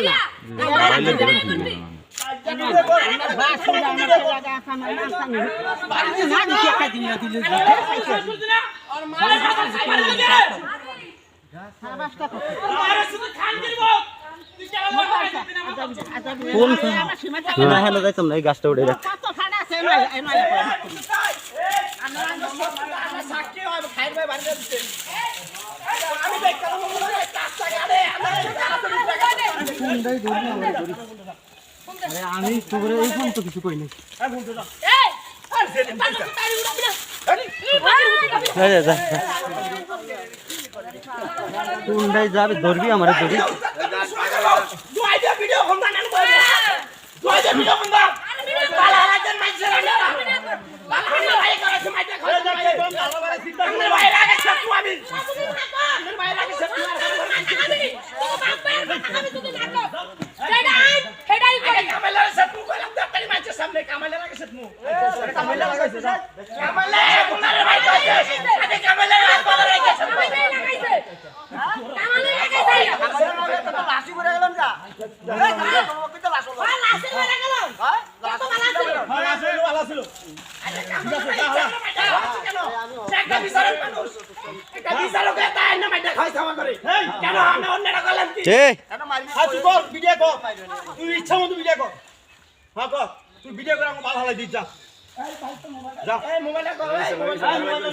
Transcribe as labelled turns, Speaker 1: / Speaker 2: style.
Speaker 1: না?
Speaker 2: কোন না হেলে যাইতাম না এই গাছটা উঠে দেখ আমি তোরে এই ফোন তো কিছু কই নাই। কোনটাই যাবে ধরবি আমার ধরবি। এ
Speaker 3: তুই কর ভিডিও কর। তুই ইচ্ছা মতো ভিডিও কর। হ্যাঁ কর। তুই ভিডিও করে আমার ভালো যা। যা।